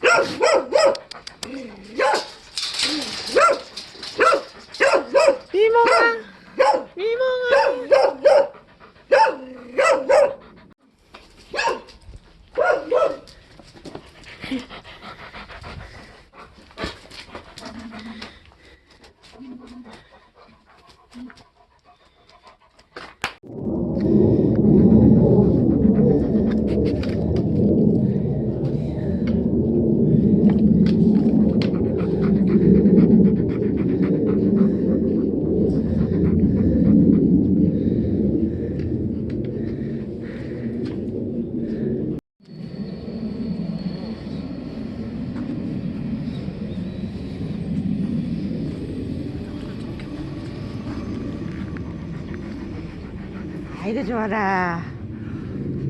Woo woo woo! 좋아라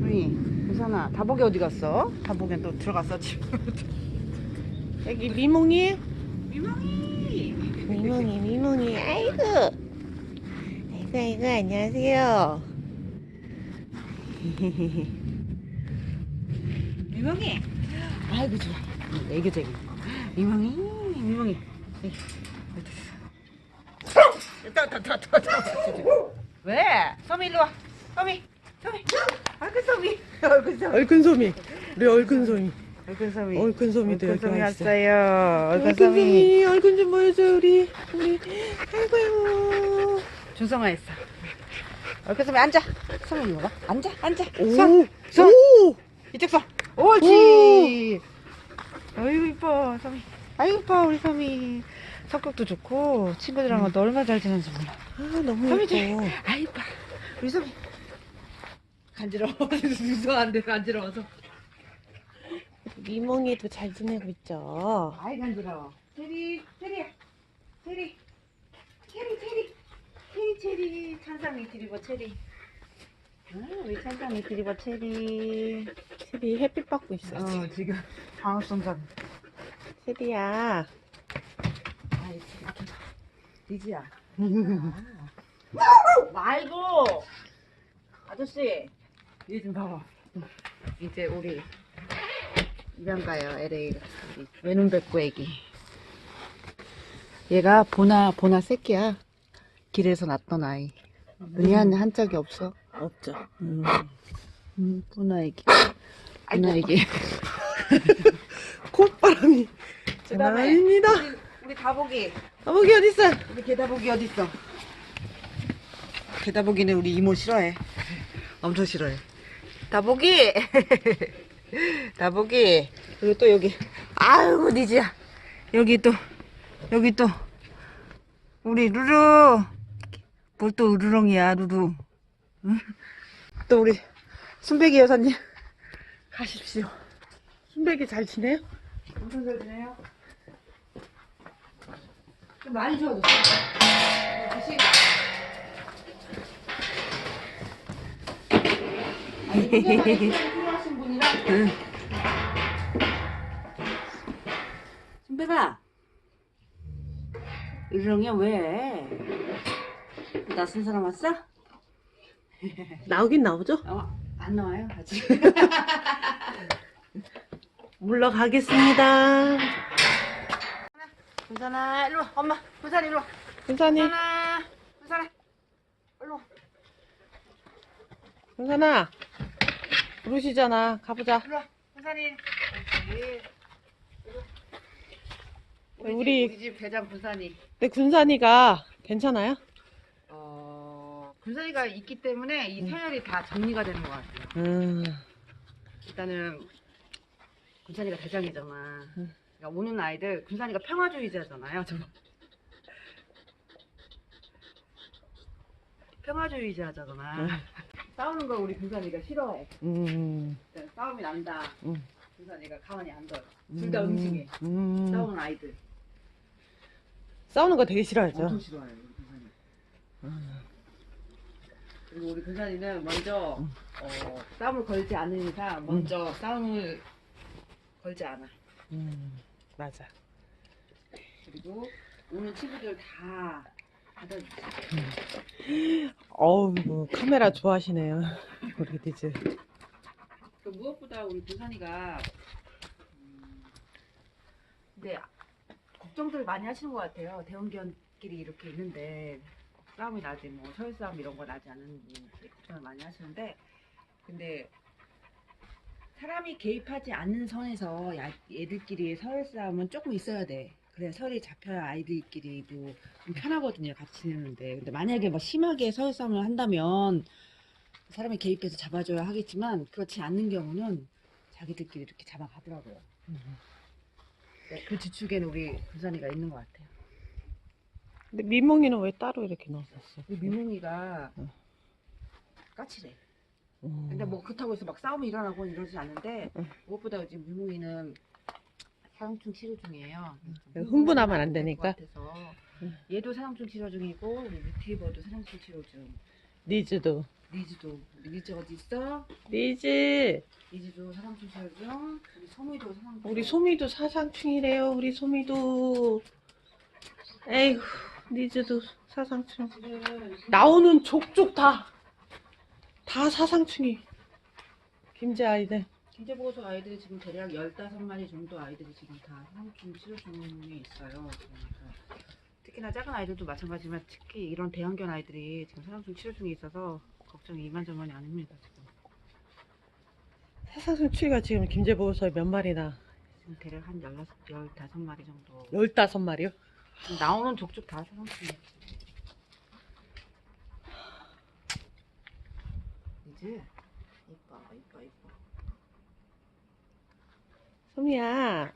우리 우산아 다복이 어디 갔어? 다복이 또 들어갔어 지금 여기 미몽이? 미몽이! 미몽이 미몽이. 아이고. 아이고 아이고 안녕하세요. 미몽이! 아이고 좋아. 애교쟁이 미몽이 미몽이. 왜? 소미 일로 와. 소미. 소미. 얼큰 소미. 얼큰 소미. 얼큰 소미 우리 얼큰 소미 얼큰 소미. 얼큰 소미도 소미 와 있어 왔어요. 얼큰 얼큰 소미. 소미 얼큰 좀 보여줘 우리 우리 아이고요 준성아 했어. 얼큰 소미 앉아. 소미 와. 앉아. 앉아. 오, 손. 손. 오, 이쪽 손. 옳지. 아이고 이뻐 소미. 아이고 이뻐 우리 소미. 성격도 좋고 친구들이랑 도 얼마나 잘 지내는지 몰라. 아 너무. 예뻐 아이 이뻐. 우리 소미. 간지러워. 무서워한데 간지러워서. 미몽이도 잘 지내고 있죠 아이 간지러워. 체리, 체리야. 체리. 체리, 체리. 체리, 체리. 찬삼이 드리버 체리. 아, 우리 찬삼이 드리버 체리. 체리 햇빛 받고 있어 어, 지금 방학선장. 체리야 아이, 이렇게. 리지야. 말고! 아저씨. 얘 좀 봐봐. 이제 우리 입양 가요, LA. 우리 외눈백구 애기. 얘가 보나, 보나 새끼야. 길에서 났던 아이. 은희한테 한 짝이 없어. 없죠 음, 음 보나 애기. 보나 애기. 콧바람이 장난 그다음에 아닙니다 우리, 우리 다복이. 아버기 어딨어 우리 개다복이 어딨어? 개다복이는 우리 이모 싫어해. 엄청 싫어해. 다복이! 다복이! 그리고 또 여기. 아이고, 니지야. 여기 또, 여기 또, 우리 루루. 뭘또 루렁이야, 루루. 응? 또 우리 순백이 여사님. 가십시오. 순백이 잘 지내요? 엄청 잘 지내요? 좀 많이 좋아졌어. 다시. 아니, 필요하신 분이라. 응. 순배가. 으르렁이야, 왜? 낯선 사람 왔어? 나오긴 나오죠? 어, 안 나와요, 아직. 물러가겠습니다 분산아, 일로 와. 엄마, 분산 일로 와. 은산이 분산아, 분산아. 일로 와. 은산아 부르시잖아 가보자 일로 와. 분산이. 우리, 우리- 집, 우리 집 대장 분산이. 근데 군산이가 괜찮아요? 어, 군산이가 있기 때문에 이 서열이 다 정리가 되는 것 같아요. 음, 일단은 군산이가 대장이잖아. 음. 그러니까 오는 아이들 군산이가 평화주의자잖아요. 저. 평화주의자잖아. 음. 싸우는 걸 우리 군산이가 싫어해. 음, 싸움이 난다. 음. 군산이가 가만히 안 둬요. 둘다 응징해. 음. 싸우는 아이들. 싸우는 거 되게 싫어하죠 싫어해요, 우리 군산이. 그리고 우리 군산이는 먼저 어, 싸움을 걸지 않는 이상 먼저 싸움을 걸지 않아. 음, 맞아 그리고 오는 친구들 다. 어우 카메라 좋아하시네요 우리 디즈 그 무엇보다 우리 부산이가 음, 근데 걱정들 많이 하시는 것 같아요. 대원견끼리 이렇게 있는데 싸움이 나지 뭐 서열 싸움 이런 거 나지 않는지 걱정을 많이 하시는데 근데 사람이 개입하지 않는 선에서 야- 얘들끼리 서열 싸움은 조금 있어야 돼. 그래 설이 잡혀야 아이들끼리도 좀 편하거든요 같이 지내는데 근데 만약에 뭐 심하게 서열 싸움을 한다면 사람이 개입해서 잡아줘야 하겠지만 그렇지 않는 경우는 자기들끼리 이렇게 잡아가더라고요. 네, 그 주축에는 우리 부산이가 있는 것 같아요. 근데 민몽이는 왜 따로 이렇게 넣었었어? 우리 민몽이가 응. 까칠해. 음. 근데 뭐 그렇다고 해서 막 싸움이 일어나고 이러지 않는데 응. 무엇보다 지금 민몽이는 사형충 치료 중이에요. 네, 흥분하면 안 되니까. 같아서. 얘도 사형충 치료 중이고 우리 리트리버도 사형충 치료 중. 니즈도. 리즈도 리즈 어디 있어? 니즈. 리즈도 사형충 치료 중. 우리 소미도 사형충. 우리 소미도 사상충이래요. 우리 소미도. 에이구, 니즈도 사상충. 나오는 족족 다. 다 사상충이. 김제 아이들. 김제보고서 아이들이 지금 대략 15마리 정도 아이들이 지금 다 사형충 치료 중에 있어요. 지금. 그래서 특히나 작은 아이들도 마찬가지지만 특히 이런 대형견 아이들이 지금 사형충 치료 중에 있어서 걱정이 이만저만이 아닙니다. 지금. 사상충 추위가 지금 김제 보고서에 몇 마리나? 지금 대략 한 16, 15마리 정도. 15마리요? 지금 나오는 족족 다 사형충이에요. 이제 이뻐 이뻐 이뻐. 소미야.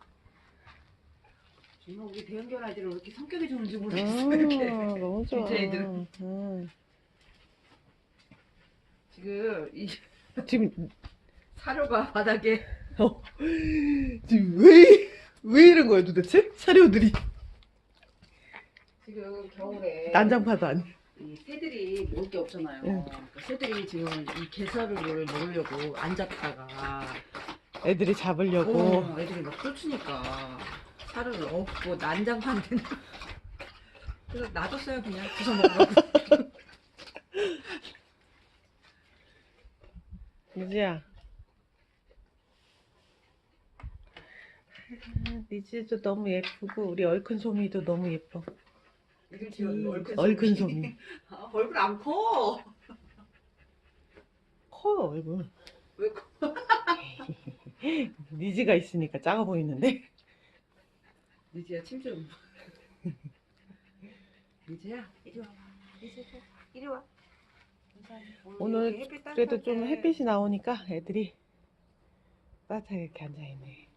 정말 우리 대형 견 아이들은 왜 이렇게 성격이 좋은지 어, 모르겠어. 이렇게. 너무 좋아. 진짜 애들. 응. 지금 이 지금 사료가 바닥에 어. 지금 왜, 왜 이런 거야 도대체? 사료들이 지금 겨울에 아니 이 새들이 먹을 게 없잖아요. 응. 그러니까 새들이 지금 이 개사료를 먹으려고 안 잡다가 애들이 잡으려고. 어, 애들이 막 쫓으니까 사료를 없고 난장판 되는 그래서 놔뒀어요 그냥. 주워 먹으라고. 니지야. 니지도 너무 예쁘고 우리 얼큰 소미도 너무 예뻐. 얼큰, 얼큰 소미. 아, 얼굴 안 커. 커요 얼굴. 왜 커? 니지가 있으니까 작아 보이는데 리지야 침 좀. 리지야 이리 와. 리지 좀 이리 와. 오늘 햇빛 그래도 좀 햇빛이 나오니까 애들이 따뜻하게 이렇게 앉아있네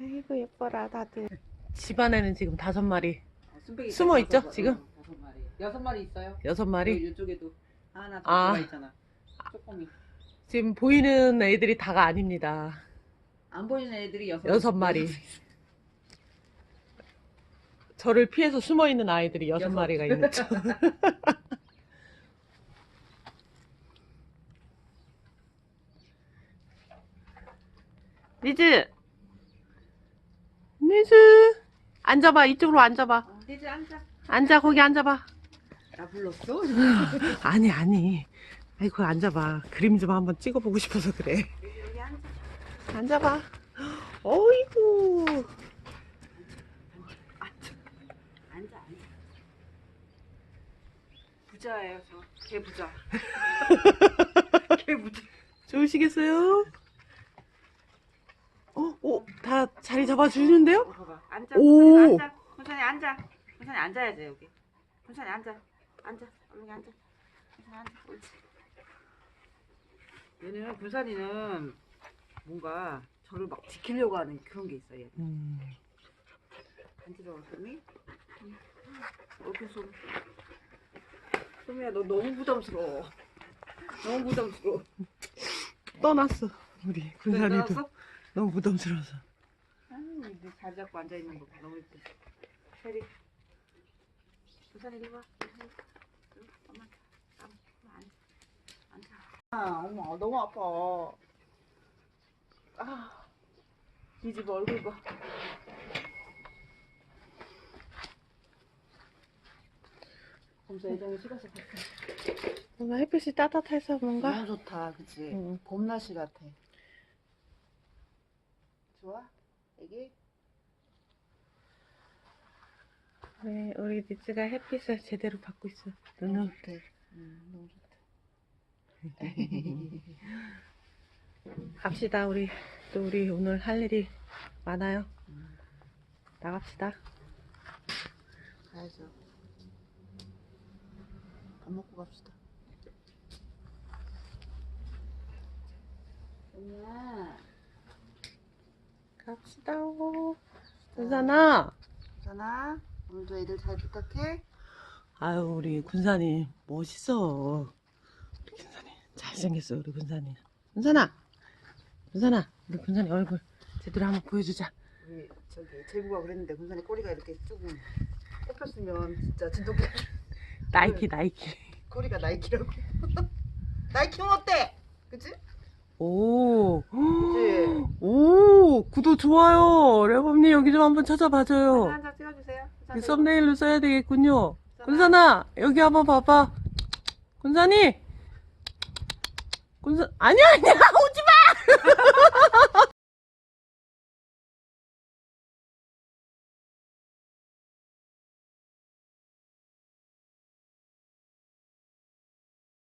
아이고 예뻐라 다들 집안에는 지금 다섯 마리 어, 순백이 숨어 있죠, 지금? 어, 다섯 마리. 여섯 마리 있어요. 여섯 마리 여기 이쪽에도 하나 더 아. 들어가 있잖아. 조금이. 지금 보이는 애들이 다가 아닙니다 안 보이는 애들이 여섯 여섯 마리. 저를 피해서 숨어 있는 아이들이 여섯 여섯. 마리가 있는 죠 니즈, 니즈, 앉아봐. 이쪽으로 앉아봐. 어, 리지 앉아. 앉아 거기 앉아봐. 나 불렀어? 아니 아니. 아이 거기 앉아봐. 그림 좀 한번 찍어보고 싶어서 그래. 여기 앉아. 앉아봐. 어이구. 앉아. 앉아. 앉아. 부자예요 저. 개 부자. 개 부자. 좋으시겠어요? 어, 어, 다 자리 잡아주시는데요? 어, 봐봐. 앉아. 오. 앉아. 군산이 앉아. 군산이 앉아야지 여기. 군산이 앉아. 앉아. 얼른 앉아. 군산이 앉아. 옳지. 얘는 군산이는 뭔가 저를 막 지키려고 하는 그런 게 있어요. 음, 간지러워 소미? 어떻게 소 소미야 너 너무 부담스러워. 너무 부담스러워. 떠났어. 우리 군산이도 떠났어? 너무 부담스러워서. 아유, 이제 잘 잡고 앉아 있는 거 너무 예쁘. 세리. 부산이 이리 와. 이리 와. 엄마. 앉아. 앉 아. 아, 엄마 너무 아파. 아. 이 집 얼굴 봐. 검사 예정이 식어서 갔어. 뭔가 햇빛이 따뜻해서 뭔가. 너무 좋다, 그치? 응. 봄 날씨 같아. 좋아? 애기? 네, 우리 니츠가 햇빛을 제대로 받고 있어. 눈을. 좋대. 음, 너무 좋다. 갑시다, 우리. 또 우리 오늘 할 일이 많아요. 나갑시다. 가야죠. 밥 먹고 갑시다. 야, 갑시다. 군산아. 괜찮아? 오늘도 애들 잘 부탁해. 아유, 우리 군산이 멋있어. 군산이 잘생겼어, 우리 군산이. 군산아. 군산아. 우리 군산이 얼굴 제대로 한번 보여주자. 우리 저기 제부가 그랬는데 군산에 꼬리가 이렇게 조금 뽑혔으면 진짜 진돗개 나이키, 나이키. 꼬리가 나이키라고. 나이키면 어때? 그치? 오. 그치? 오, 구독 좋아요. 레범님 여기 좀 한번 찾아봐줘요. 한장 찍어주세요. 이 썸네일로 써야 되겠군요. 군산아, 여기 한번 봐봐. 군산이! 군산, 아니야, 아니야, 오지 마!